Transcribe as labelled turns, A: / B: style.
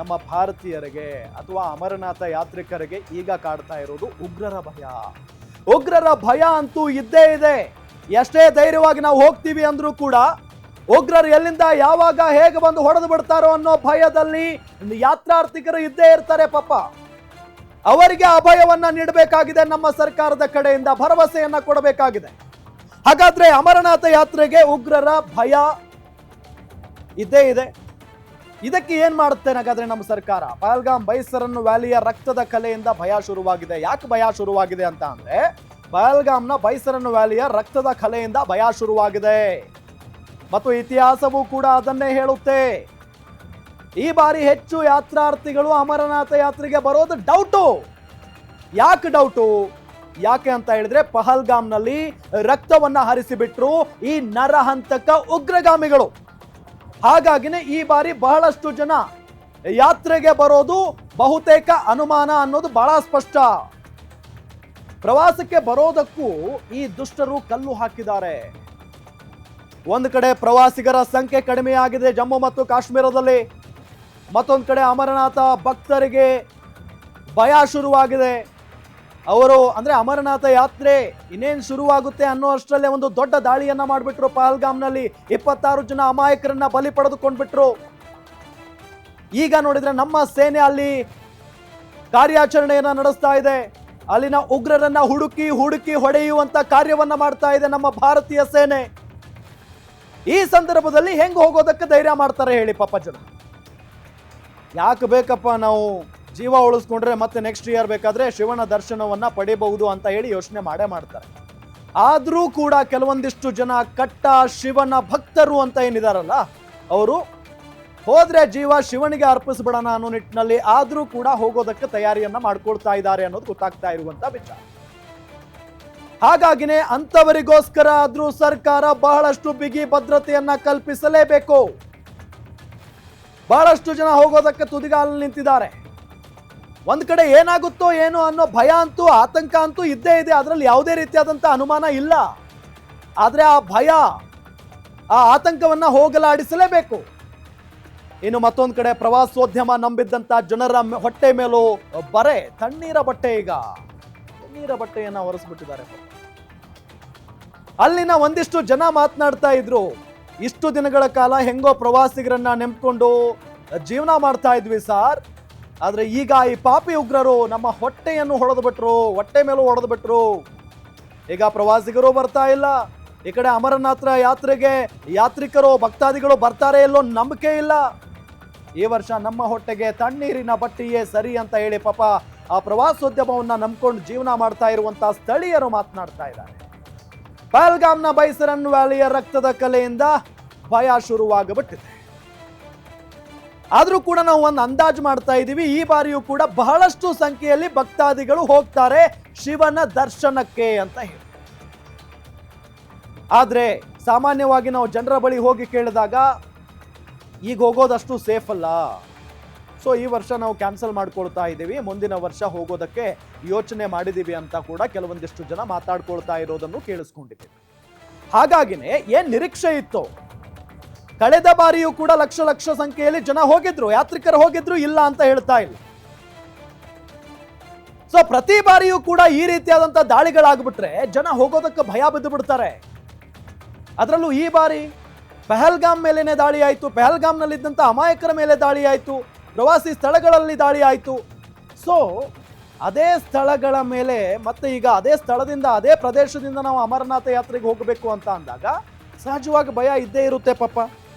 A: ನಮ್ಮ ಭಾರತೀಯರಿಗೆ ಅಥವಾ ಅಮರನಾಥ ಯಾತ್ರಿಕರಿಗೆ ಈಗ ಕಾಡ್ತಾ ಇರೋದು ಉಗ್ರರ ಭಯ. ಉಗ್ರರ ಭಯ ಅಂತೂ ಇದ್ದೇ ಇದೆ. ಎಷ್ಟೇ ಧೈರ್ಯವಾಗಿ ನಾವು ಹೋಗ್ತೀವಿ ಅಂದ್ರೂ ಕೂಡ ಉಗ್ರರು ಎಲ್ಲಿಂದ ಯಾವಾಗ ಹೇಗೆ ಬಂದು ಹೊಡೆದು ಬಿಡ್ತಾರೋ ಅನ್ನೋ ಭಯದಲ್ಲಿ ಯಾತ್ರಾರ್ಥಿಕರು ಇದ್ದೇ ಇರ್ತಾರೆ ಪಾಪ. ಅವರಿಗೆ ಅಭಯವನ್ನ ನೀಡಬೇಕಾಗಿದೆ ನಮ್ಮ ಸರ್ಕಾರದ ಕಡೆಯಿಂದ, ಭರವಸೆಯನ್ನ ಕೊಡಬೇಕಾಗಿದೆ. ಹಾಗಾದ್ರೆ ಅಮರನಾಥ ಯಾತ್ರೆಗೆ ಉಗ್ರರ ಭಯ ಇದ್ದೇ ಇದೆ. ಇದಕ್ಕೆ ಏನ್ ಮಾಡುತ್ತೆ ಹಾಗಾದ್ರೆ ನಮ್ಮ ಸರ್ಕಾರ? ಪಹಲ್ಗಾಮ್ ಬೈಸರನ್ನು ವ್ಯಾಲಿಯ ರಕ್ತದ ಕಲೆಯಿಂದ ಭಯ ಶುರುವಾಗಿದೆ. ಯಾಕೆ ಭಯ ಶುರುವಾಗಿದೆ ಅಂತ ಅಂದ್ರೆ, ಪಹಲ್ಗಾಮ್ನ ಬೈಸರನ್ನು ವ್ಯಾಲಿಯ ರಕ್ತದ ಕಲೆಯಿಂದ ಭಯ ಶುರುವಾಗಿದೆ. ಮತ್ತು ಇತಿಹಾಸವೂ ಕೂಡ ಅದನ್ನೇ ಹೇಳುತ್ತೆ. ಈ ಬಾರಿ ಹೆಚ್ಚು ಯಾತ್ರಾರ್ಥಿಗಳು ಅಮರನಾಥ ಯಾತ್ರೆಗೆ ಬರೋದು ಡೌಟು. ಯಾಕೆ ಡೌಟು? ಯಾಕೆ ಅಂತ ಹೇಳಿದ್ರೆ, ಪಹಲ್ಗಾಮ್ನಲ್ಲಿ ರಕ್ತವನ್ನ ಹರಿಸಿಬಿಟ್ರು ಈ ನರಹಂತಕ ಉಗ್ರಗಾಮಿಗಳು. ಹಾಗಾಗಿನೇ ಈ ಬಾರಿ ಬಹಳಷ್ಟು ಜನ ಯಾತ್ರೆಗೆ ಬರೋದು ಬಹುತೇಕ ಅನುಮಾನ ಅನ್ನೋದು ಬಹಳ ಸ್ಪಷ್ಟ. ಪ್ರವಾಸಕ್ಕೆ ಬರೋದಕ್ಕೂ ಈ ದುಷ್ಟರು ಕಲ್ಲು ಹಾಕಿದ್ದಾರೆ. ಒಂದು ಕಡೆ ಪ್ರವಾಸಿಗರ ಸಂಖ್ಯೆ ಕಡಿಮೆಯಾಗಿದೆ ಜಮ್ಮು ಮತ್ತು ಕಾಶ್ಮೀರದಲ್ಲಿ. ಮತ್ತೊಂದು ಕಡೆ ಅಮರನಾಥ ಭಕ್ತರಿಗೆ ಭಯ ಶುರುವಾಗಿದೆ. ಅವರು ಅಂದ್ರೆ ಅಮರನಾಥ ಯಾತ್ರೆ ಇನ್ನೇನು ಶುರುವಾಗುತ್ತೆ ಅನ್ನೋ ಅಷ್ಟರಲ್ಲೇ ಒಂದು ದೊಡ್ಡ ದಾಳಿಯನ್ನ ಮಾಡಿಬಿಟ್ರು ಪಹಲ್ಗಾಮ್ನಲ್ಲಿ ಇಪ್ಪತ್ತಾರು ಜನ ಅಮಾಯಕರನ್ನ ಬಲಿ ಪಡೆದುಕೊಂಡ್ಬಿಟ್ರು. ಈಗ ನೋಡಿದ್ರೆ ನಮ್ಮ ಸೇನೆ ಅಲ್ಲಿ ಕಾರ್ಯಾಚರಣೆಯನ್ನ ನಡೆಸ್ತಾ ಇದೆ. ಅಲ್ಲಿನ ಉಗ್ರರನ್ನ ಹುಡುಕಿ ಹುಡುಕಿ ಹೊಡೆಯುವಂತ ಕಾರ್ಯವನ್ನ ಮಾಡ್ತಾ ಇದೆ ನಮ್ಮ ಭಾರತೀಯ ಸೇನೆ. ಈ ಸಂದರ್ಭದಲ್ಲಿ ಹೆಂಗ್ ಹೋಗೋದಕ್ಕೆ ಧೈರ್ಯ ಮಾಡ್ತಾರೆ ಹೇಳಿ ಪಾಪ ಜನ. ಯಾಕೆ ಬೇಕಪ್ಪ ನಾವು ಜೀವ ಉಳಿಸ್ಕೊಂಡ್ರೆ ಮತ್ತೆ ನೆಕ್ಸ್ಟ್ ಇಯರ್ ಬೇಕಾದ್ರೆ ಶಿವನ ದರ್ಶನವನ್ನ ಪಡೆಯಬಹುದು ಅಂತ ಹೇಳಿ ಯೋಚನೆ ಮಾಡೇ ಮಾಡ್ತಾರೆ. ಆದ್ರೂ ಕೂಡ ಕೆಲವೊಂದಿಷ್ಟು ಜನ ಕಟ್ಟ ಶಿವನ ಭಕ್ತರು ಅಂತ ಏನಿದಾರಲ್ಲ, ಅವರು ಹೋದ್ರೆ ಜೀವ ಶಿವನಿಗೆ ಅರ್ಪಿಸ್ಬಿಡೋಣ ಅನ್ನೋ ನಿಟ್ಟಿನಲ್ಲಿ ಆದ್ರೂ ಕೂಡ ಹೋಗೋದಕ್ಕೆ ತಯಾರಿಯನ್ನ ಮಾಡ್ಕೊಳ್ತಾ ಇದ್ದಾರೆ ಅನ್ನೋದು ಗೊತ್ತಾಗ್ತಾ ಇರುವಂತ ವಿಚಾರ. ಹಾಗಾಗಿನೇ ಅಂತವರಿಗೋಸ್ಕರ ಆದ್ರೂ ಸರ್ಕಾರ ಬಹಳಷ್ಟು ಬಿಗಿ ಭದ್ರತೆಯನ್ನ ಕಲ್ಪಿಸಲೇಬೇಕು. ಬಹಳಷ್ಟು ಜನ ಹೋಗೋದಕ್ಕೆ ತುದಿಗಾಲಲ್ಲಿ ನಿಂತಿದ್ದಾರೆ. ಒಂದ್ ಕಡೆ ಏನಾಗುತ್ತೋ ಏನೋ ಅನ್ನೋ ಭಯ ಅಂತೂ ಆತಂಕ ಅಂತೂ ಇದ್ದೇ ಇದೆ. ಅದರಲ್ಲಿ ಯಾವುದೇ ರೀತಿಯಾದಂಥ ಅನುಮಾನ ಇಲ್ಲ. ಆದರೆ ಆ ಭಯ, ಆ ಆತಂಕವನ್ನ ಹೋಗಲಾಡಿಸಲೇಬೇಕು. ಇನ್ನು ಮತ್ತೊಂದು ಕಡೆ ಪ್ರವಾಸೋದ್ಯಮ ನಂಬಿದ್ದಂಥ ಜನರ ಹೊಟ್ಟೆ ಮೇಲೂ ಬರೆ. ತಣ್ಣೀರ ಬಟ್ಟೆ ಈಗ. ತಣ್ಣೀರ ಬಟ್ಟೆಯನ್ನು ಹೊರಸ್ಬಿಟ್ಟಿದ್ದಾರೆ ಅಲ್ಲಿನ ಒಂದಿಷ್ಟು ಜನ ಮಾತನಾಡ್ತಾ ಇದ್ರು. ಇಷ್ಟು ದಿನಗಳ ಕಾಲ ಹೆಂಗೋ ಪ್ರವಾಸಿಗರನ್ನ ನೆಂಪ್ಕೊಂಡು ಜೀವನ ಮಾಡ್ತಾ ಇದ್ವಿ ಸಾರ್. ಆದ್ರೆ ಈಗ ಈ ಪಾಪಿ ಉಗ್ರರು ನಮ್ಮ ಹೊಟ್ಟೆಯನ್ನು ಹೊಡೆದು ಬಿಟ್ರು, ಹೊಟ್ಟೆ ಮೇಲೂ ಹೊಡೆದು ಬಿಟ್ರು. ಈಗ ಪ್ರವಾಸಿಗರು ಬರ್ತಾ ಇಲ್ಲ. ಈ ಕಡೆ ಅಮರನಾಥ ಯಾತ್ರೆಗೆ ಯಾತ್ರಿಕರು, ಭಕ್ತಾದಿಗಳು ಬರ್ತಾರೆ ಇಲ್ಲೋ ನಂಬಿಕೆ ಇಲ್ಲ. ಈ ವರ್ಷ ನಮ್ಮ ಹೊಟ್ಟೆಗೆ ತಣ್ಣೀರಿನ ಬಟ್ಟಿಯೇ ಸರಿ ಅಂತ ಹೇಳಿ ಪಾಪ ಆ ಪ್ರವಾಸೋದ್ಯಮವನ್ನು ನಂಬ್ಕೊಂಡು ಜೀವನ ಮಾಡ್ತಾ ಇರುವಂತಹ ಸ್ಥಳೀಯರು ಮಾತನಾಡ್ತಾ ಇದ್ದಾರೆ. ಪಹಲ್ಗಾಮ್ನ ಬೈಸರನ್ ವ್ಯಾಲಿಯ ರಕ್ತದ ಕಲೆಯಿಂದ ಭಯ ಶುರುವಾಗಬಿಟ್ಟಿದೆ. ಆದ್ರೂ ಕೂಡ ನಾವು ಒಂದು ಅಂದಾಜು ಮಾಡ್ತಾ ಇದ್ದೀವಿ. ಈ ಬಾರಿಯೂ ಕೂಡ ಬಹಳಷ್ಟು ಸಂಖ್ಯೆಯಲ್ಲಿ ಭಕ್ತಾದಿಗಳು ಹೋಗ್ತಾರೆ ಶಿವನ ದರ್ಶನಕ್ಕೆ ಅಂತ ಹೇಳಿ. ಆದರೆ ಸಾಮಾನ್ಯವಾಗಿ ನಾವು ಜನರ ಬಳಿ ಹೋಗಿ ಕೇಳಿದಾಗ ಈಗ ಹೋಗೋದಷ್ಟು ಸೇಫ್ ಅಲ್ಲ. ಸೊ ಈ ವರ್ಷ ನಾವು ಕ್ಯಾನ್ಸಲ್ ಮಾಡ್ಕೊಳ್ತಾ ಇದ್ದೀವಿ. ಮುಂದಿನ ವರ್ಷ ಹೋಗೋದಕ್ಕೆ ಯೋಚನೆ ಮಾಡಿದ್ದೀವಿ ಅಂತ ಕೂಡ ಕೆಲವೊಂದಿಷ್ಟು ಜನ ಮಾತಾಡ್ಕೊಳ್ತಾ ಇರೋದನ್ನು ಕೇಳಿಸ್ಕೊಂಡಿದ್ದೀವಿ. ಹಾಗಾಗಿನೇ ಏನು ನಿರೀಕ್ಷೆ ಇತ್ತು? ಕಳೆದ ಬಾರಿಯೂ ಕೂಡ ಲಕ್ಷ ಲಕ್ಷ ಸಂಖ್ಯೆಯಲ್ಲಿ ಜನ ಹೋಗಿದ್ರು, ಯಾತ್ರಿಕರು ಹೋಗಿದ್ರು, ಇಲ್ಲ ಅಂತ ಹೇಳ್ತಾ ಇಲ್ಲ. ಸೊ ಪ್ರತಿ ಬಾರಿಯೂ ಕೂಡ ಈ ರೀತಿಯಾದಂತ ದಾಳಿಗಳಾಗ್ಬಿಟ್ರೆ ಜನ ಹೋಗೋದಕ್ಕೆ ಭಯ ಬಿದ್ದು ಬಿಡ್ತಾರೆ ಅದರಲ್ಲೂ ಈ ಬಾರಿ ಪೆಹಲ್ಗಾಮ್ ಮೇಲೇನೆ ದಾಳಿ ಆಯಿತು ಪಹಲ್ಗಾಮ್ನಲ್ಲಿದ್ದಂಥ ಅಮಾಯಕರ ಮೇಲೆ ದಾಳಿ ಆಯಿತು ಪ್ರವಾಸಿ ಸ್ಥಳಗಳಲ್ಲಿ ದಾಳಿ ಆಯಿತು ಸೊ ಅದೇ ಸ್ಥಳಗಳ ಮೇಲೆ ಮತ್ತೆ ಈಗ ಅದೇ ಸ್ಥಳದಿಂದ ಅದೇ ಪ್ರದೇಶದಿಂದ ನಾವು ಅಮರನಾಥ ಯಾತ್ರೆಗೆ ಹೋಗಬೇಕು ಅಂತ ಅಂದಾಗ ಸಹಜವಾಗಿ ಭಯ ಇದ್ದೇ ಇರುತ್ತೆ ಪಾಪ.